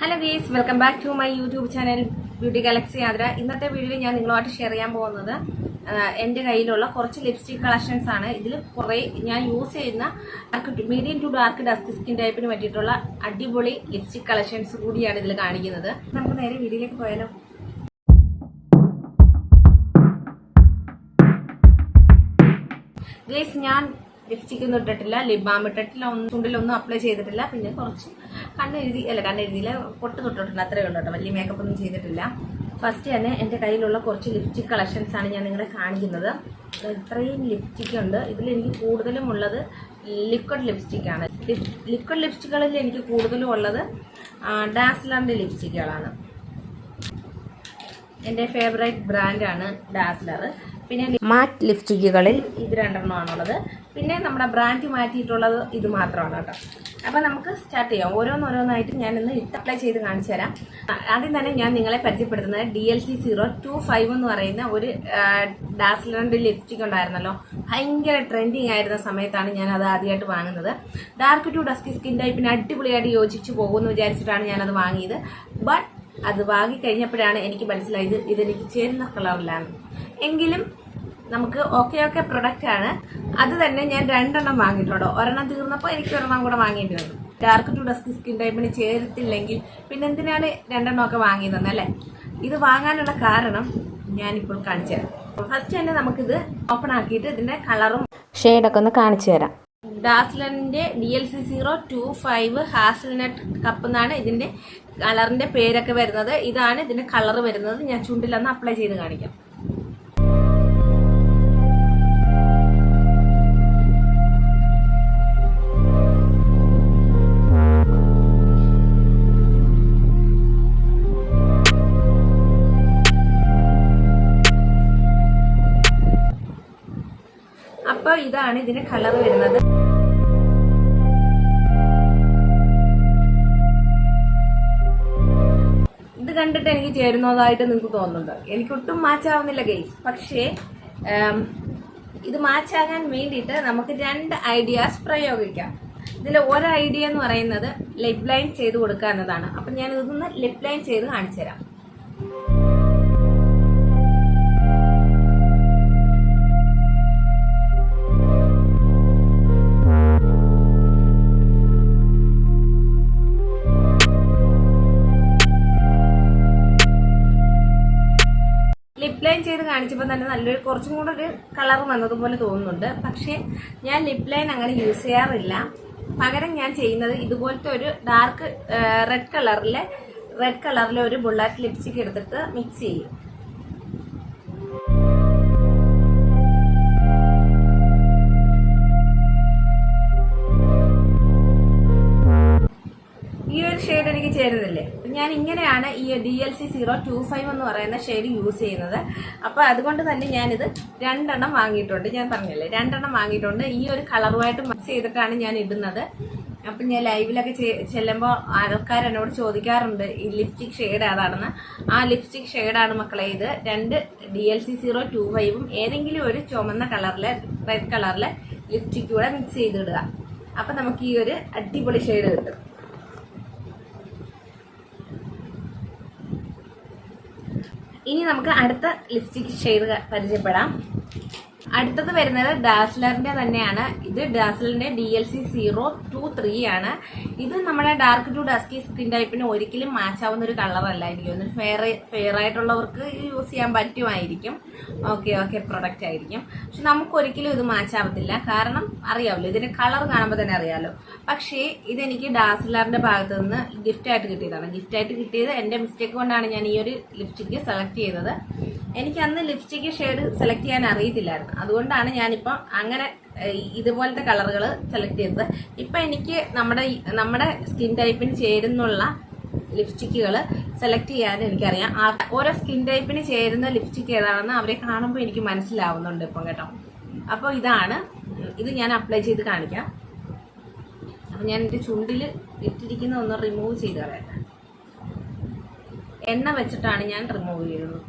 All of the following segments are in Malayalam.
Hello guys welcome back to my YouTube channel beauty galaxy യാത്ര ഇന്നത്തെ വീഡിയോയിൽ ഞാൻ നിങ്ങളുമായിട്ട് ഷെയർ ചെയ്യാൻ പോകുന്നത് എന്റെ കയ്യിലുള്ള കുറച്ച് ലിപ്സ്റ്റിക് കളക്ഷൻസ് ആണ്. ഇതിൽ കുറേ ഞാൻ യൂസ് ചെയ്യുന്ന medium to dark dusky skin ടൈപ്പിന് പറ്റിയിട്ടുള്ള അടിപൊളി ലിപ്സ്റ്റിക് കളക്ഷൻസ് കൂടിയാണ് ഇതിൽ കാണിക്കുന്നത്. നമുക്ക് നേരെ വീഡിയോയിലേക്ക് പോയാലോ? ഗേസ് ഞാൻ ലിപ്സ്റ്റിക് ഒന്നും ഇട്ടിട്ടില്ല. ലിപ് ബാം ഇട്ടിട്ടില്ല. ഒന്നും ചുണ്ടിലൊന്നും അപ്ലൈ ചെയ്തിട്ടില്ല. പിന്നെ കുറച്ച് കണ്ണെഴുതി അല്ല കണ്ണെഴുതിയില്ല. പൊട്ട് തൊട്ടിട്ടില്ല അത്രയേ ഉള്ളൂ കേട്ടോ. വലിയ മേക്കപ്പ് ഒന്നും ചെയ്തിട്ടില്ല. ഫസ്റ്റ് തന്നെ എന്റെ കയ്യിലുള്ള കുറച്ച് ലിപ്സ്റ്റിക് കളക്ഷൻസ് ആണ് ഞാൻ നിങ്ങളെ കാണിക്കുന്നത്. ഇത്രയും ലിപ്സ്റ്റിക് ഉണ്ട്. ഇതിൽ എനിക്ക് കൂടുതലും ഉള്ളത് ലിക്വിഡ് ലിപ്സ്റ്റിക് ആണ്. ലിക്വിഡ് ലിപ്സ്റ്റിക്കുകളിൽ എനിക്ക് കൂടുതലും ഉള്ളത് ഡാസ്ലറിന്റെ ലിപ്സ്റ്റിക്കുകളാണ് എന്റെ ഫേവറേറ്റ് ബ്രാൻഡാണ് ഡാസ്ലർ പിന്നെ മാറ്റ് ലിപ്സ്റ്റിക്കുകളിൽ ഇത് രണ്ടെണ്ണമാണുള്ളത്. പിന്നെ നമ്മുടെ ബ്രാൻഡ് മാറ്റിയിട്ടുള്ളത് ഇത് മാത്രമാണ് കേട്ടോ. അപ്പോൾ നമുക്ക് സ്റ്റാർട്ട് ചെയ്യാം. ഓരോന്നോരോന്നായിട്ട് ഞാൻ ഇന്ന് ഇട്ട് അപ്ലൈ ചെയ്ത് കാണിച്ചു തരാം. ആദ്യം തന്നെ ഞാൻ നിങ്ങളെ പരിചയപ്പെടുത്തുന്നത് D L C zero two five എന്ന് പറയുന്ന ഒരു ഡാർസിലറിന്റെ ലിപ്സ്റ്റിക് ഉണ്ടായിരുന്നല്ലോ. ഭയങ്കര ട്രെൻഡിങ് ആയിരുന്ന സമയത്താണ് ഞാൻ അത് ആദ്യമായിട്ട് വാങ്ങുന്നത്. ഡാർക്ക് ടു ഡസ്കി സ്കിൻ ടൈപ്പിന് അടിപൊളിയായിട്ട് യോജിച്ച് പോകുമെന്ന് വിചാരിച്ചിട്ടാണ് ഞാനത് വാങ്ങിയത്. ബട്ട് അത് വാങ്ങി കഴിഞ്ഞപ്പോഴാണ് എനിക്ക് മനസ്സിലായത് ഇതെനിക്ക് ചേരുന്ന കളറിലാണ് എങ്കിലും നമുക്ക് ഓക്കെ ഓക്കെ പ്രൊഡക്റ്റ് ആണ്. അത് തന്നെ ഞാൻ രണ്ടെണ്ണം വാങ്ങിയിട്ടുണ്ടോ. ഒരെണ്ണം തീർന്നപ്പോൾ എനിക്ക് ഒരെണ്ണം കൂടെ വാങ്ങേണ്ടി വന്നു. ഡാർക്ക് ടു ഡസ്ക് സ്കിൻ ടൈപ്പിന് ചേരത്തില്ലെങ്കിൽ പിന്നെ എന്തിനാണ് രണ്ടെണ്ണം ഒക്കെ വാങ്ങിയതെന്ന് അല്ലേ? ഇത് വാങ്ങാനുള്ള കാരണം ഞാനിപ്പോൾ കാണിച്ചു തരാം. ഫസ്റ്റ് തന്നെ നമുക്കിത് ഓപ്പൺ ആക്കിയിട്ട് ഇതിന്റെ കളറും ഷെയ്ഡൊക്കെ ഒന്ന് കാണിച്ചു തരാം. ഡാസ്ലറിന്റെ D L C zero two five hazelnut cup എന്നാണ് ഇതിന്റെ കളറിന്റെ പേരൊക്കെ വരുന്നത്. ഇതാണ് ഇതിന്റെ കളർ വരുന്നത്. ഞാൻ ചുണ്ടിലൊന്ന് അപ്ലൈ ചെയ്ത് കാണിക്കാം. ഇതാണ് ഇതിന്റെ കളർ വരുന്നത്. ഇത് കണ്ടിട്ട് എനിക്ക് ചേരുന്നതായിട്ട് നിങ്ങൾക്ക് തോന്നുന്നുണ്ട്. എനിക്കൊട്ടും മാച്ചാവുന്നില്ല ഗെയ്സ് പക്ഷേ ഇത് ഇത് മാച്ചാകാൻ വേണ്ടിയിട്ട് നമുക്ക് രണ്ട് ഐഡിയാസ് പ്രയോഗിക്കാം. ഇതിൽ ഒരു ഐഡിയ എന്ന് പറയുന്നത് ലിപ് ലൈൻ ചെയ്ത് കൊടുക്കുക എന്നതാണ് അപ്പം ഞാൻ ഇതൊന്ന് ലിപ് ലൈൻ ചെയ്ത് കാണിച്ചു തരാം ചെയ്ത് കാണിച്ചപ്പോൾ തന്നെ നല്ലൊരു കുറച്ചും കൂടെ ഒരു കളർ വന്നതുപോലെ തോന്നുന്നുണ്ട്. പക്ഷേ ഞാൻ ലിപ് ലൈൻ അങ്ങനെ യൂസ് ചെയ്യാറില്ല. പകരം ഞാൻ ചെയ്യുന്നത് ഇതുപോലത്തെ ഒരു ഡാർക്ക് റെഡ് കളറിലെ റെഡ് കളറിലെ ഒരു ബുള്ളറ്റ് ലിപ്സ്റ്റിക് എടുത്തിട്ട് മിക്സ് ചെയ്യും. ഈ ഒരു ഷെയ്ഡ് എനിക്ക് ചേരുന്നില്ലേ. ഞാൻ ഇങ്ങനെയാണ് ഈ D L C zero two five എന്ന് പറയുന്ന ഷെയ്ഡ് യൂസ് ചെയ്യുന്നത്. അപ്പോൾ അതുകൊണ്ട് തന്നെ ഞാനിത് രണ്ടെണ്ണം വാങ്ങിയിട്ടുണ്ട്. ഞാൻ പറഞ്ഞല്ലേ രണ്ടെണ്ണം വാങ്ങിയിട്ടുണ്ട്. ഈ ഒരു കളറുമായിട്ട് മിക്സ് ചെയ്തിട്ടാണ് ഞാൻ ഇടുന്നത്. അപ്പൊ ഞാൻ ലൈവിലൊക്കെ ചെല്ലുമ്പോൾ ആൾക്കാർ എന്നോട് ചോദിക്കാറുണ്ട് ഈ ലിപ്സ്റ്റിക് ഷെയ്ഡ് ഏതാണെന്ന്? ആ ലിപ്സ്റ്റിക് ഷെയ്ഡാണ് മക്കളെ ഇത്. രണ്ട് D L C zero two ഫൈവും ഏതെങ്കിലും ഒരു ചുമന്ന കളറിലെ റെഡ് കളറിലെ ലിപ്സ്റ്റിക് കൂടെ മിക്സ് ചെയ്തിടുക. അപ്പൊ നമുക്ക് ഈ ഒരു അടിപൊളി ഷെയ്ഡ് കിട്ടും. ഇനി നമുക്ക് അടുത്ത ലിപ്സ്റ്റിക് ഷെയ്ഡ് പരിചയപ്പെടാം. അടുത്തത് വരുന്നത് ഡാസ്ലറിന്റെ തന്നെയാണ്. ഇത് ഡാസ്ലറിന്റെ D L C zero two three ആണ്. ഇത് നമ്മുടെ ഡാർക്ക് ടു ഡസ്കി സ്കിൻ ടൈപ്പിന് ഒരിക്കലും മാച്ച് ആവുന്ന ഒരു കളറല്ല എനിക്ക് ഒന്ന് ഫെയർ ഫെയർ ആയിട്ടുള്ളവർക്ക് യൂസ് ചെയ്യാൻ പറ്റുമായിരിക്കും. ഓക്കെ ഓക്കെ പ്രൊഡക്റ്റ് ആയിരിക്കും. പക്ഷെ നമുക്ക് ഒരിക്കലും ഇത് മാച്ച് ആവത്തില്ല. കാരണം അറിയാമല്ലോ ഇതിന്റെ കളർ കാണുമ്പോൾ തന്നെ അറിയാമല്ലോ പക്ഷേ ഇതെനിക്ക് ഡാസ്ലറിന്റെ ഭാഗത്ത് നിന്ന് ഗിഫ്റ്റ് ആയിട്ട് കിട്ടിയതാണ്. ഗിഫ്റ്റ് ആയിട്ട് കിട്ടിയത് എന്റെ മിസ്റ്റേക്ക് കൊണ്ടാണ് ഞാൻ ഈ ഒരു ലിപ്സ്റ്റിക്ക് സെലക്ട് ചെയ്തത്. എനിക്ക് അന്ന് ലിപ്സ്റ്റിക് ഷെയ്ഡ് സെലക്ട് ചെയ്യാൻ അറിയത്തില്ലായിരുന്നു. അതുകൊണ്ടാണ് ഞാനിപ്പം അങ്ങനെ ഇതുപോലത്തെ കളറുകൾ സെലക്ട് ചെയ്തത്. ഇപ്പം എനിക്ക് നമ്മുടെ നമ്മുടെ സ്കിൻ ടൈപ്പിന് ചേരുന്നുള്ള ലിപ്സ്റ്റിക്കുകൾ സെലക്ട് ചെയ്യാൻ എനിക്കറിയാം. ഓരോ സ്കിൻ ടൈപ്പിന് ചേരുന്ന ലിപ്സ്റ്റിക് ഏതാണെന്ന് അവരെ കാണുമ്പോൾ എനിക്ക് മനസ്സിലാവുന്നുണ്ട് ഇപ്പം കേട്ടോ. അപ്പോൾ ഇതാണ് ഇത് ഞാൻ അപ്ലൈ ചെയ്ത് കാണിക്കാം. അപ്പം ഞാൻ എന്റെ ചുണ്ടിൽ ഇട്ടിരിക്കുന്ന ഒന്ന് റിമൂവ് ചെയ്ത് കളയട്ടെ. എണ്ണ വെച്ചിട്ടാണ് ഞാൻ റിമൂവ് ചെയ്യുന്നത്.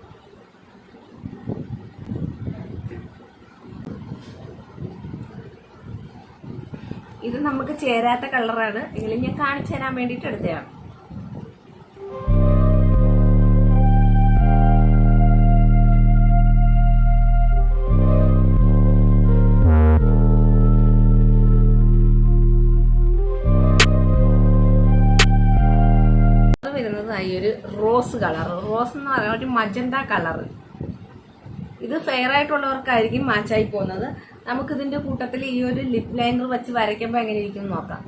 ഇത് നമുക്ക് ചേരാത്ത കളറാണ്. എങ്കിലും ഞാൻ കാണിച്ചു തരാൻ വേണ്ടിയിട്ട് എടുത്തതാണ് ഒരു റോസ് കളർ. റോസ് എന്ന് പറയുന്ന മജന്ത കളർ ഇത് ഫെയർ ആയിട്ടുള്ളവർക്കായിരിക്കും മാച്ചായി പോകുന്നത്. നമുക്ക് ഇതിന്റെ കൂട്ടത്തിൽ ഈ ഒരു ലിപ് ലൈനർ വെച്ച് വരയ്ക്കുമ്പോൾ എങ്ങനെ ഇരിക്കും നോക്കാം.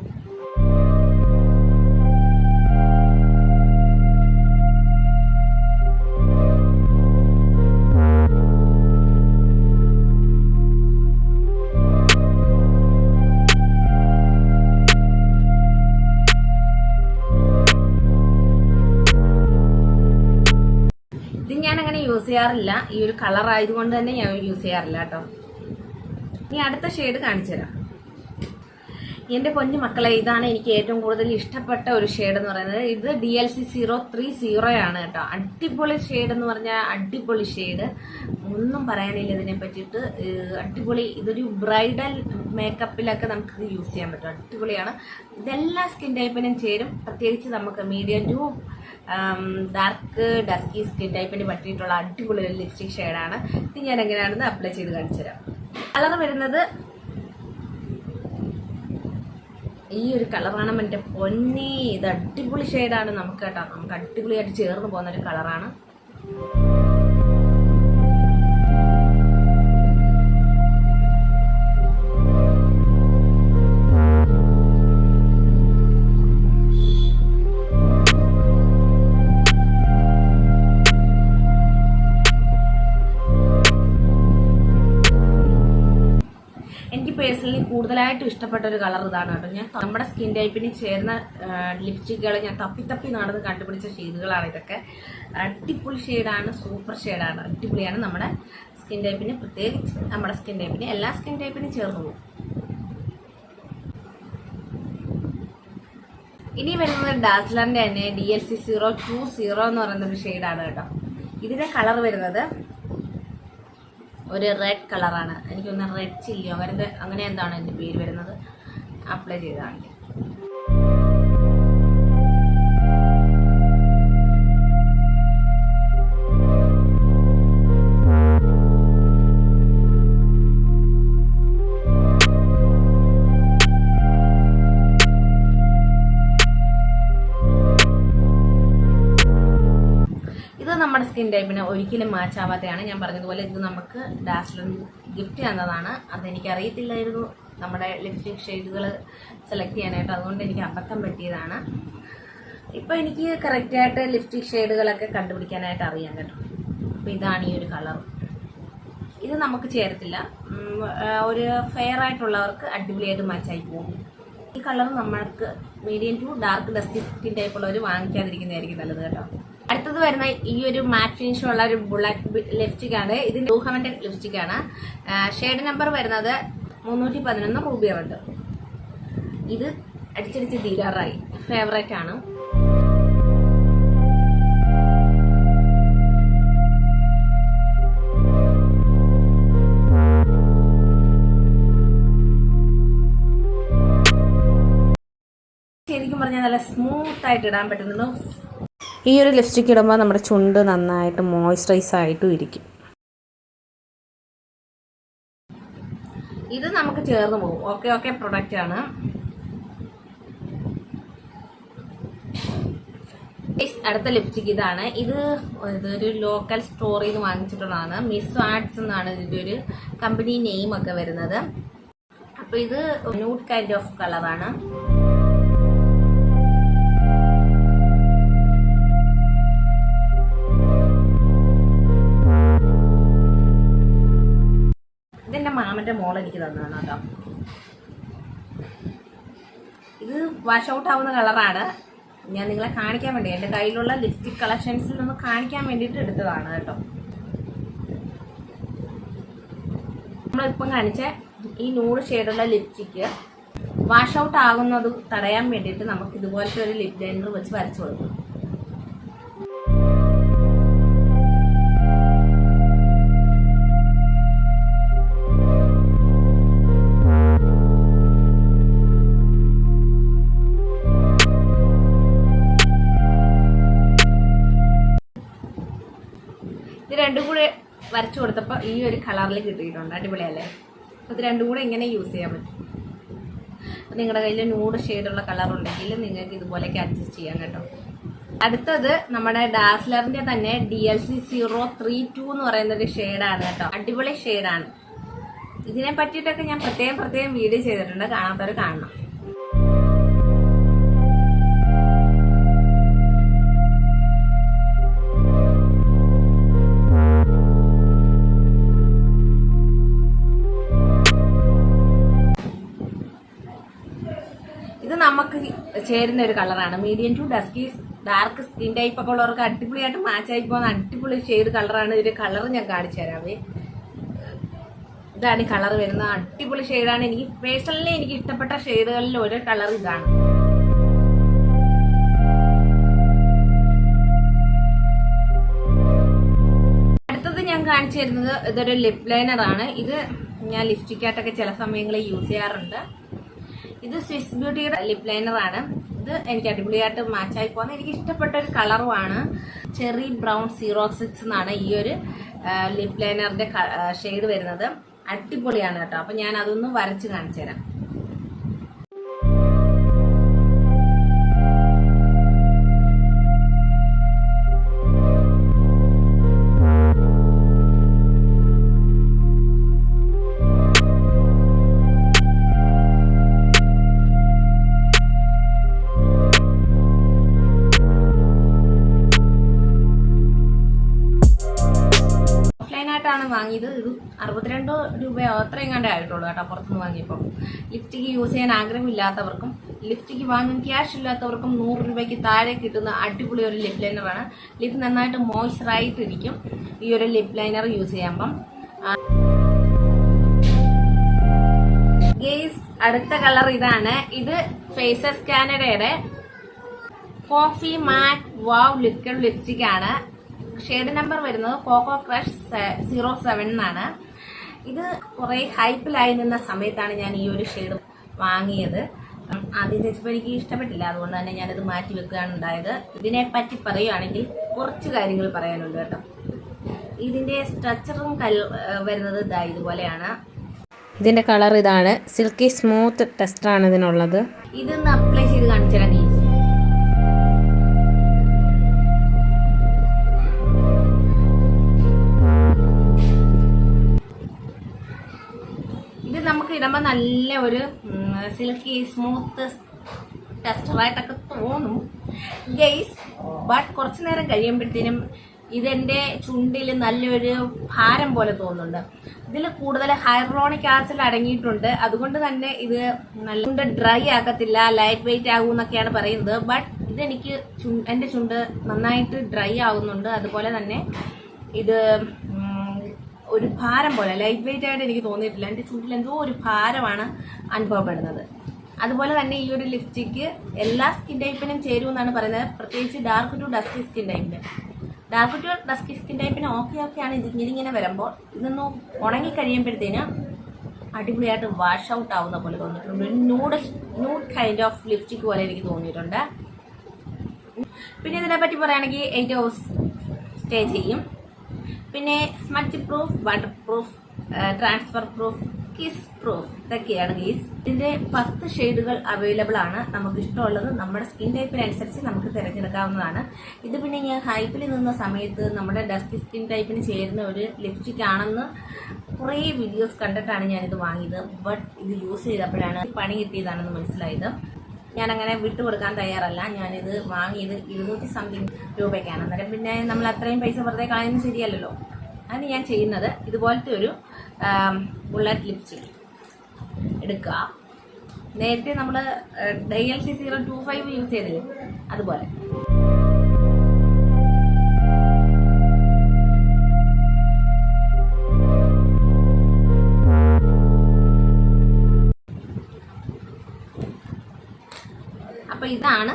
ഇത് ഞാൻ അങ്ങനെ യൂസ് ചെയ്യാറില്ല. ഈ ഒരു കളർ ആയതുകൊണ്ട് തന്നെ ഞാൻ യൂസ് ചെയ്യാറില്ല കേട്ടോ. ഇനി അടുത്ത ഷെയ്ഡ് കാണിച്ചു തരാം. എന്റെ പൊന്നു മക്കളെ ഇതാണ് എനിക്ക് ഏറ്റവും കൂടുതൽ ഇഷ്ടപ്പെട്ട ഒരു ഷെയ്ഡ് എന്ന് പറയുന്നത്. ഇത് D L C zero three zero ആണ് കേട്ടോ. അടിപൊളി ഷെയ്ഡ് എന്ന് പറഞ്ഞാൽ അടിപൊളി ഷെയ്ഡ് ഒന്നും പറയാനില്ല ഇതിനെ പറ്റിയിട്ട്. അടിപൊളി. ഇതൊരു ബ്രൈഡൽ മേക്കപ്പിലൊക്കെ നമുക്ക് യൂസ് ചെയ്യാൻ പറ്റും. അടിപൊളിയാണ്. ഇതെല്ലാ സ്കിൻ ടൈപ്പിനും ചേരും. പ്രത്യേകിച്ച് നമുക്ക് medium to dark dusky skin ടൈപ്പിന് പറ്റിയിട്ടുള്ള അടിപൊളി ലിപ്സ്റ്റിക് ഷെയ്ഡാണ് ഇത് ഞാൻ എങ്ങനെയാണെന്ന് അപ്ലൈ ചെയ്ത് കാണിച്ചു തരാം. കളർ വരുന്നത് ഈ ഒരു കളറാണ് എന്റെ പൊന്നി. ഇത് അടിപൊളി ഷെയ്ഡാണ് നമുക്ക് കേട്ടോ. നമുക്ക് അടിപൊളിയായിട്ട് ചേർന്ന് പോകുന്ന ഒരു കളറാണ് കൂടുതലായിട്ടും ഇഷ്ടപ്പെട്ട ഒരു കളർ ഇതാണ് കേട്ടോ. ഞാൻ നമ്മുടെ സ്കിൻ ടൈപ്പിന് ചേർന്ന ലിപ്സ്റ്റിക്കുകൾ ഞാൻ തപ്പി തപ്പി നടന്ന് കണ്ടുപിടിച്ച ഷെയ്ഡുകളാണ് ഇതൊക്കെ. അടിപൊളി ഷെയ്ഡാണ് സൂപ്പർ ഷെയ്ഡാണ്. അടിപൊളിയാണ് നമ്മുടെ സ്കിൻ ടൈപ്പിന്. പ്രത്യേകിച്ച് നമ്മുടെ സ്കിൻ ടൈപ്പിന്. എല്ലാ സ്കിൻ ടൈപ്പിനും ചേർന്നു പോകും. ഇനി വരുന്നത് ഡാസ്ലറിന്റെ തന്നെ D L C zero two zero എന്ന് പറയുന്ന ഒരു ഷെയ്ഡാണ് കേട്ടോ. ഇതിന്റെ കളർ വരുന്നത് ഒരു റെഡ് കളറാണ് എനിക്കൊന്ന് റെഡ് ചില്ലിയോ അങ്ങനെ അങ്ങനെ എന്താണ് എന്റെ പേര് വരുന്നത്? അപ്ലൈ ചെയ്തതാണ് സ്കിൻ ടൈപ്പിന് ഒരിക്കലും മാച്ച് ആവാത്തതാണ്. ഞാൻ പറഞ്ഞതുപോലെ ഇത് നമുക്ക് ഡാസ്ലർ ഗിഫ്റ്റ് തന്നതാണ്. അതെനിക്കറിയത്തില്ലായിരുന്നു നമ്മുടെ ലിപ്സ്റ്റിക് ഷെയ്ഡുകൾ സെലക്ട് ചെയ്യാനായിട്ട്. അതുകൊണ്ട് എനിക്ക് അബദ്ധം പറ്റിയതാണ്. ഇപ്പോൾ എനിക്ക് കറക്റ്റായിട്ട് ലിപ്സ്റ്റിക് ഷെയ്ഡുകളൊക്കെ കണ്ടുപിടിക്കാനായിട്ട് അറിയാം കേട്ടോ. അപ്പോൾ ഇതാണ് ഈ ഒരു കളർ ഇത് നമുക്ക് ചേരത്തില്ല. ഒരു ഫെയർ ആയിട്ടുള്ളവർക്ക് അടിപൊളിയായിട്ട് മാച്ചായി പോകും. ഈ കളർ നമ്മൾക്ക് medium to dark dusty skin type ഉള്ളവർ വാങ്ങിക്കാതിരിക്കുന്നതായിരിക്കും നല്ലത് കേട്ടോ. അടുത്തത് വരുന്ന ഈ ഒരു മാറ്റ് ഫിനിഷ് ഉള്ള ഒരു ബുള്ളറ്റ് ലിപ്സ്റ്റിക് ആണ്. ഇത് ടൂ ഹൺഡ്രഡ് ലിപ്സ്റ്റിക് ആണ് ഷെയ്ഡ് നമ്പർ വരുന്നത് മുന്നൂറ്റി പതിനൊന്ന് റൂബിയ ഉണ്ട് ഇത് അടിച്ചടിച്ച് തീരാറായി. ഫേവറേറ്റ് ആണ്. ശരിക്കും പറഞ്ഞാൽ നല്ല സ്മൂത്ത് ആയിട്ട് ഇടാൻ പറ്റുന്നുണ്ട്. ഈ ഒരു ലിപ്സ്റ്റിക് ഇടുമ്പോൾ നമ്മുടെ ചുണ്ട് നന്നായിട്ട് മോയ്സ്ചറൈസ് ആയിട്ടും ഇരിക്കും. ഇത് നമുക്ക് ചേർന്ന് പോകും. ഓക്കെ ഓക്കെ പ്രൊഡക്റ്റ് ആണ്. അടുത്ത ലിപ്സ്റ്റിക് ഇതാണ്. ഇത് ഇതൊരു ലോക്കൽ സ്റ്റോറിൽ നിന്ന് വാങ്ങിച്ചിട്ടുള്ളതാണ്. മിസ് ആർട്സ് എന്നാണ് ഇതിന്റെ ഒരു കമ്പനി നെയിം ഒക്കെ വരുന്നത്. അപ്പൊ ഇത് ന്യൂഡ് കൈൻഡ് ഓഫ് കളറാണ് തന്നതാണ് കേട്ടോ ഇത് വാഷ് ഔട്ട് ആവുന്ന കളറാണ്. ഞാൻ നിങ്ങളെ കാണിക്കാൻ വേണ്ടി എന്റെ കയ്യിലുള്ള ലിപ്സ്റ്റിക് കളക്ഷൻസിൽ നിന്ന് കാണിക്കാൻ വേണ്ടിയിട്ട് എടുത്തതാണ് കേട്ടോ. നമ്മളിപ്പം കാണിച്ച ഈ നൂറ് ഷെയ്ഡുള്ള ലിപ്സ്റ്റിക്ക് വാഷ് ഔട്ട് ആകുന്നത് തടയാൻ വേണ്ടിയിട്ട് നമുക്ക് ഇതുപോലത്തെ ഒരു ലിപ് ലൈനർ വെച്ച് വരച്ചു കൊടുക്കും. രണ്ടും കൂടെ വരച്ചു കൊടുത്തപ്പോൾ ഈ ഒരു കളറിൽ കിട്ടിയിട്ടുണ്ട്. അടിപൊളിയല്ലേ? അപ്പോൾ ഇത് രണ്ടും കൂടെ ഇങ്ങനെ യൂസ് ചെയ്യാൻ പറ്റും? അപ്പോൾ നിങ്ങളുടെ കയ്യിൽ നൂറ് ഷെയ്ഡുള്ള കളർ ഉണ്ടെങ്കിൽ നിങ്ങൾക്ക് ഇതുപോലെയൊക്കെ അഡ്ജസ്റ്റ് ചെയ്യാൻ കേട്ടോ. അടുത്തത് നമ്മുടെ ഡാസ്ലറിന്റെ തന്നെ D L C zero three two എന്ന് പറയുന്ന ഒരു ഷെയ്ഡാണ് കേട്ടോ. അടിപൊളി ഷെയ്ഡാണ് ഇതിനെ പറ്റിയിട്ടൊക്കെ ഞാൻ പ്രത്യേകം പ്രത്യേകം വീഡിയോ ചെയ്തിട്ടുണ്ട്. കാണാത്തവർ കാണണം. ചേരുന്ന ഒരു കളറാണ്. Medium to dusky dark skin type ഒക്കെ ഉള്ളവർക്ക് അടിപൊളിയായിട്ട് മാച്ച് ആയി പോകുന്ന അടിപൊളി ഷെയ്ഡ് കളറാണ് ഇതിന്റെ കളർ ഞാൻ കാണിച്ചു തരാമേ ഇതാണ് ഈ കളർ വരുന്നത് അടിപൊളി ഷെയ്ഡാണ് എനിക്ക് പേഴ്സണലി എനിക്ക് ഇഷ്ടപ്പെട്ട ഷെയ്ഡുകളിൽ ഒരു കളർ ഇതാണ്. അടുത്തത് ഞാൻ കാണിച്ചു തരുന്നത് ഇതൊരു ലിപ് ലൈനർ ആണ്. ഇത് ഞാൻ ലിപ്സ്റ്റിക്കായിട്ടൊക്കെ ചില സമയങ്ങളിൽ യൂസ് ചെയ്യാറുണ്ട്. ഇത് സ്വിസ് ബ്യൂട്ടിയുടെ ലിപ് ലൈനർ ആണ്. ഇത് എനിക്ക് അടിപൊളിയായിട്ട് മാച്ചായി പോകുന്ന എനിക്ക് ഇഷ്ടപ്പെട്ട ഒരു കളറുമാണ് ചെറി ബ്രൗൺ സീറോ സിക്സ് എന്നാണ് ഈ ഒരു ലിപ് ലൈനറിന്റെ ഷെയ്ഡ് വരുന്നത്. അടിപൊളിയാണ് കേട്ടോ. അപ്പൊ ഞാൻ അതൊന്ന് വരച്ച് കാണിച്ചു തരാം രൂപയോ കണ്ടേ ആയിട്ടുള്ളൂ കേട്ടോ പുറത്തുനിന്ന് വാങ്ങിയപ്പോൾ ലിഫ്റ്റിക്ക് യൂസ് ചെയ്യാൻ ആഗ്രഹമില്ലാത്തവർക്കും ലിഫ്റ്റിക്ക് വാങ്ങാൻ ക്യാഷ് ഇല്ലാത്തവർക്കും നൂറ് രൂപയ്ക്ക് താഴെ കിട്ടുന്ന അടിപൊളി ഒരു ലിപ് ലൈനറാണ് ലിപ് നന്നായിട്ട് മോയ്സ്ചറായിട്ടിരിക്കും ഈ ഒരു ലിപ് ലൈനർ യൂസ് ചെയ്യുമ്പം. ഗെയ്സ് അടുത്ത കളർ ഇതാണ്. ഇത് ഫേസസ് കാനഡയുടെ coffee matte wow liquid lipstick ആണ്. ഷെയ്ഡ് നമ്പർ വരുന്നത് കോക്കോ ക്രഷ് സീറോ സെവൻ എന്നാണ്. ഇത് കുറെ ഹൈപ്പിലായി നിന്ന സമയത്താണ് ഞാൻ ഈ ഒരു ഷെയ്ഡ് വാങ്ങിയത്. ആദ്യം തെച്ചപ്പോൾ എനിക്ക് ഇഷ്ടപ്പെട്ടില്ല. അതുകൊണ്ട് തന്നെ ഞാനിത് മാറ്റി വെക്കുകയാണ് ഉണ്ടായത്. ഇതിനെ പറ്റി പറയുകയാണെങ്കിൽ കുറച്ച് കാര്യങ്ങൾ പറയാനുണ്ട് കേട്ടോ. ഇതിന്റെ സ്ട്രക്ചറും കൽ വരുന്നത് ഇതാ ഇതുപോലെയാണ്. ഇതിന്റെ കളർ ഇതാണ്. സിൽക്കി സ്മൂത്ത് ടെസ്റ്ററാണ് ഇതിനുള്ളത്. ഇതൊന്ന് ഇടുമ്പോൾ നല്ല ഒരു സിൽക്കി സ്മൂത്ത് ടെസ്റ്ററായിട്ടൊക്കെ തോന്നും. ഗെയ്സ് ബട്ട് കുറച്ച് നേരം കഴിയുമ്പോഴത്തേനും ഇതെന്റെ ചുണ്ടിൽ നല്ലൊരു ഭാരം പോലെ തോന്നുന്നുണ്ട്. ഇതിൽ കൂടുതൽ ഹൈറോണിക് ആസിഡ് അടങ്ങിയിട്ടുണ്ട്. അതുകൊണ്ട് തന്നെ ഇത് നല്ല ഡ്രൈ ആക്കത്തില്ല ലൈറ്റ് വെയിറ്റ് ആകും എന്നൊക്കെയാണ് പറയുന്നത്. ബട്ട് ഇതെനിക്ക് ചു- എന്റെ ചുണ്ട് നന്നായിട്ട് ഡ്രൈ ആകുന്നുണ്ട് അതുപോലെ തന്നെ ഇത് ഒരു ഭാരം പോലെ ലൈറ്റ് വെയിറ്റ് ആയിട്ട് എനിക്ക് തോന്നിയിട്ടില്ല. എന്റെ ചുണ്ടിൽ എന്തോ ഒരു ഭാരമാണ് അനുഭവപ്പെടുന്നത്. അതുപോലെ തന്നെ ഈ ഒരു ലിപ്സ്റ്റിക്ക് എല്ലാ സ്കിൻ ടൈപ്പിനും ചേരുമെന്നാണ് പറയുന്നത്. പ്രത്യേകിച്ച് ഡാർക്ക് ടു ഡസ്കി സ്കിൻ ടൈപ്പിന് ഡാർക്ക് ടു ഡസ്കി സ്കിൻ ടൈപ്പിന് ഓക്കെ ഓക്കെയാണ് ഇത് ഇങ്ങനെ വരുമ്പോൾ ഇതൊന്ന് ഉണങ്ങി കഴിയുമ്പോഴത്തേന് അടിപൊളിയായിട്ട് വാഷ് ഔട്ട് ആവുന്ന പോലെ തോന്നിയിട്ടുണ്ട്. Nude nude kind of lipstick പോലെ എനിക്ക് തോന്നിയിട്ടുണ്ട്. പിന്നെ ഇതിനെപ്പറ്റി പറയുകയാണെങ്കിൽ എയ്റ്റ് ഹവേഴ്സ് സ്റ്റേ ചെയ്യും. പിന്നെ smudge proof water proof transfer proof kiss proof ഇതൊക്കെയാണ് ഗീസ് ഇതിന്റെ പത്ത് ഷെയ്ഡുകൾ അവൈലബിൾ ആണ്. നമുക്ക് ഇഷ്ടമുള്ളത് നമ്മുടെ സ്കിൻ ടൈപ്പിനനുസരിച്ച് നമുക്ക് തിരഞ്ഞെടുക്കാവുന്നതാണ്. ഇത് പിന്നെ ഞാൻ ഹൈപ്പിൽ നിന്ന സമയത്ത് നമ്മുടെ ഡസ്റ്റി സ്കിൻ ടൈപ്പിന് ചേരുന്ന ഒരു ലിപ്സ്റ്റിക് ആണെന്ന് കുറേ വീഡിയോസ് കണ്ടിട്ടാണ് ഞാനിത് വാങ്ങിയത്. ബട്ട് ഇത് യൂസ് ചെയ്തപ്പോഴാണ് പണി കിട്ടിയതാണെന്ന് മനസ്സിലായത്. ഞാൻ അങ്ങനെ വിട്ടു വിട്ടുകൊടുക്കാൻ തയ്യാറല്ല. ഞാനിത് വാങ്ങിയത് ഇരുന്നൂറ്റി സംതിങ് രൂപയ്ക്കാണ്. അന്നേരം പിന്നെ നമ്മൾ അത്രയും പൈസ വെറുതെ കളയുന്നത് ശരിയല്ലല്ലോ. അതിന് ഞാൻ ചെയ്യുന്നത്. ഇതുപോലത്തെ ഒരു ബുള്ളറ്റ് ലിപ്സ്റ്റിക് എടുക്കുക. നേരത്തെ നമ്മൾ D L C zero two five use ചെയ്തില്ലേ? അതുപോലെ. ഇതാണ്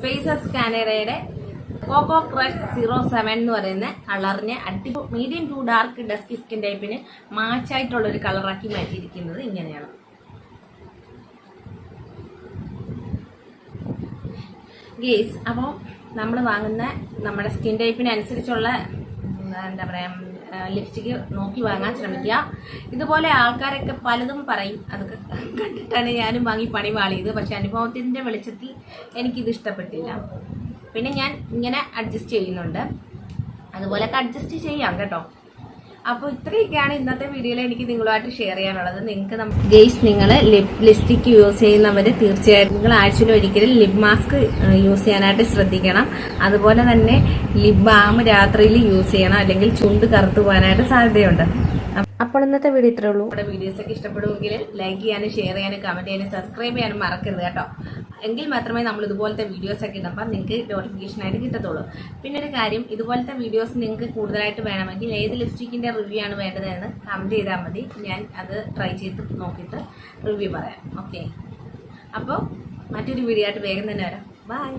ഫേസസ് സ്കാനറയുടെ കോക്കോ ക്രഷ് സീറോ സെവൻ എന്ന് പറയുന്ന കളറിന് അടി medium to dark dusky skin ടൈപ്പിന് മാച്ചായിട്ടുള്ളൊരു കളറാക്കി മാറ്റിയിരിക്കുന്നത് ഇങ്ങനെയാണ്. ഗേസ് അപ്പോൾ നമ്മൾ വാങ്ങുന്ന നമ്മുടെ സ്കിൻ ടൈപ്പിനനുസരിച്ചുള്ള എന്താ പറയുക ലിപ്സ്റ്റിക്ക് നോക്കി വാങ്ങാൻ ശ്രമിക്കുക. ഇതുപോലെ ആൾക്കാരൊക്കെ പലതും പറയും. അതൊക്കെ കണ്ടിട്ടാണ് ഞാനും വാങ്ങി പണി വാളിയത് പക്ഷെ അനുഭവത്തിന്റെ വെളിച്ചത്തിൽ എനിക്കിത് ഇഷ്ടപ്പെട്ടില്ല. പിന്നെ ഞാൻ ഇങ്ങനെ അഡ്ജസ്റ്റ് ചെയ്യുന്നുണ്ട്. അതുപോലെയൊക്കെ അഡ്ജസ്റ്റ് ചെയ്യാം കേട്ടോ. അപ്പോൾ ഇത്രയൊക്കെയാണ് ഇന്നത്തെ വീഡിയോയിൽ എനിക്ക് നിങ്ങളുമായിട്ട് ഷെയർ ചെയ്യാനുള്ളത്. നിങ്ങൾക്ക് ഗെയ്സ് നിങ്ങൾ ലിപ് ലിപ്സ്റ്റിക് യൂസ് ചെയ്യുന്നവര് തീർച്ചയായും നിങ്ങൾ ആഴ്ചയിൽ ഒരിക്കലും ലിപ് മാസ്ക് യൂസ് ചെയ്യാനായിട്ട് ശ്രദ്ധിക്കണം. അതുപോലെ തന്നെ ലിപ് ബാം രാത്രിയിൽ യൂസ് ചെയ്യണം. അല്ലെങ്കിൽ ചുണ്ട് കറുത്തു പോകാനായിട്ട് സാധ്യതയുണ്ട്. അപ്പോൾ ഇന്നത്തെ വീഡിയോ ഇത്രേ ഉള്ളൂ. നമ്മുടെ വീഡിയോസ് ഒക്കെ ഇഷ്ടപ്പെടുമെങ്കിൽ ലൈക്ക് ചെയ്യാനും ഷെയർ ചെയ്യാനും കമന്റ് ചെയ്യാനും സബ്സ്ക്രൈബ് ചെയ്യാനും മറക്കരുത് കേട്ടോ. എങ്കിൽ മാത്രമേ നമ്മൾ ഇതുപോലത്തെ വീഡിയോസ് ഒക്കെ ഇടുമ്പോൾ നിങ്ങൾക്ക് നോട്ടിഫിക്കേഷൻ ആയിട്ട് കിട്ടത്തുള്ളൂ. പിന്നെ ഒരു കാര്യം ഇതുപോലത്തെ വീഡിയോസ് നിങ്ങൾക്ക് കൂടുതലായിട്ട് വേണമെങ്കിൽ ഏത് ലിപ്സ്റ്റിക്കിന്റെ റിവ്യൂ ആണ് വേണ്ടതെന്ന് കമന്റ് ചെയ്താൽ മതി. ഞാൻ അത് ട്രൈ ചെയ്ത് നോക്കിയിട്ട് റിവ്യൂ പറയാം. ഓക്കെ അപ്പോൾ മറ്റൊരു വീഡിയോ ആയിട്ട് വേഗം തന്നെ വരാം. ബൈ